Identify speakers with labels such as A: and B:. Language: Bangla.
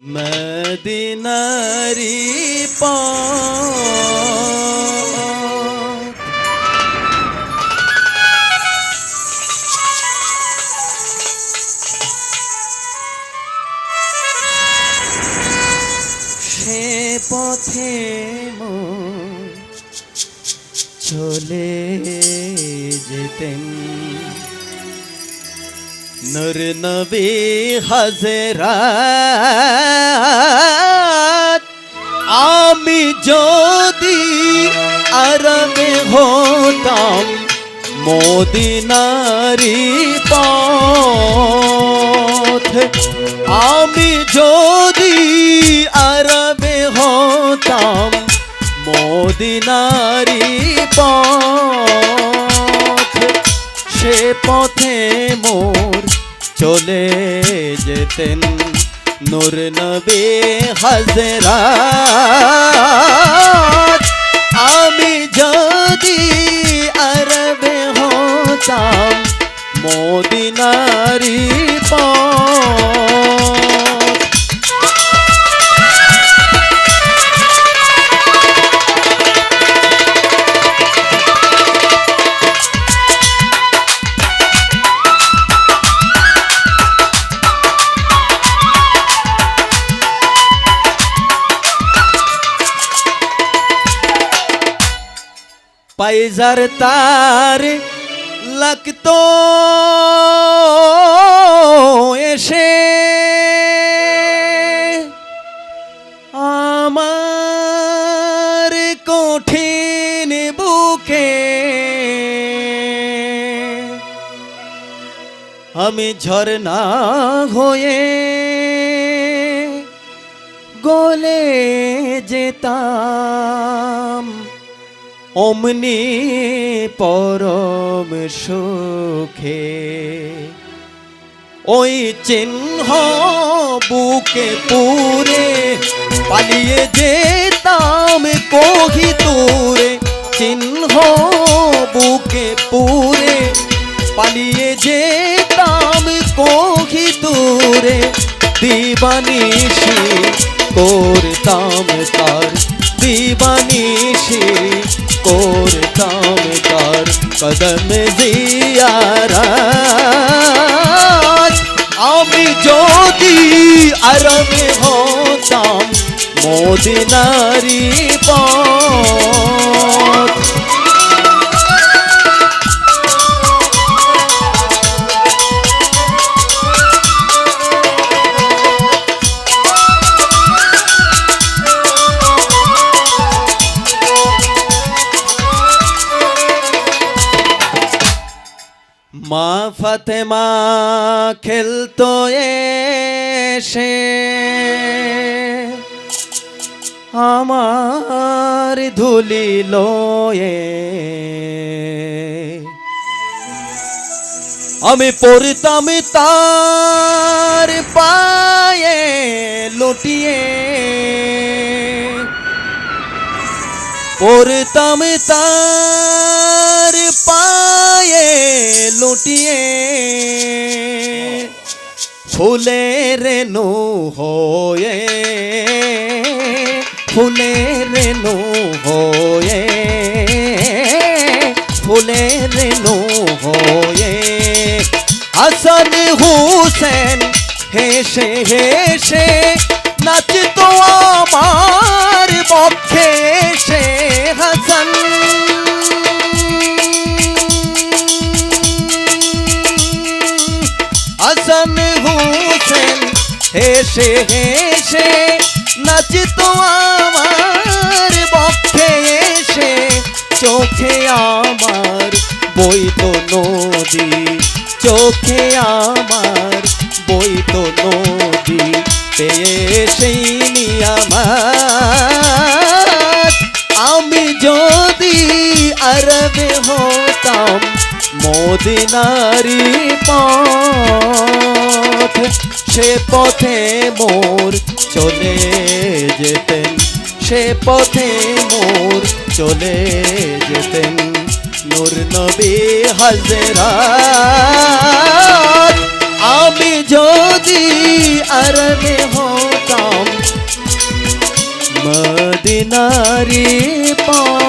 A: মদিনারি সে পথে মোর চলে যেতেন। নূর নবী হাজরাত যদি আরবে হতাম মদিনারি পথ, আমি যদি আরবে হতাম মদিনারি পথ, সে পথে মোর চলে যেতেন। নূর নবী হাজরা আমি যদি আরবে হতাম মোদিনারি পথ পাইজার তার লাগতো এসে। আমার কঠিন বুকে আমি ঝরনা হয়ে গলে যেতাম। অমনি পরম সুখে। ওই চিহ্ন বুকে পুরে পালিয়ে যেতাম কহি তুরে চিহ্ন বুকে পুরে পালিয়ে যেতাম কহি তুরে দিবানিশি করতাম তার। দিবানিশি করতাম তার। কদম জিয়ারা আমি যদি আরবে হতাম মোদিনারি পথ মা ফাতেমা খেলতো এসে। আমার ধুলি লয়ে আমি পড়তাম তার পায়ে লুটিয়ে। পড়তাম তার পায়ে লুটিয়ে। ফুলের নো হয়ে ফুলের নো হয়ে ফুলের নো হয়ে। হাসান হুসেন হেসে হেসে নাচতো হেসে হেসে নাচতো আমার পক্ষে এসে, চোখে আমার বইতো নদী, চোখে আমার বইতো নদী পেয়ে সেই নিয়ামাত আমি যদি আরবে হতাম, মদিনারি পথ সে পথে মোর চলে যেতেন। সে পথে মোর চলে যেতেন। নূর নবী হাজরাত আমি যদি আরবে হতাম মদিনারি পা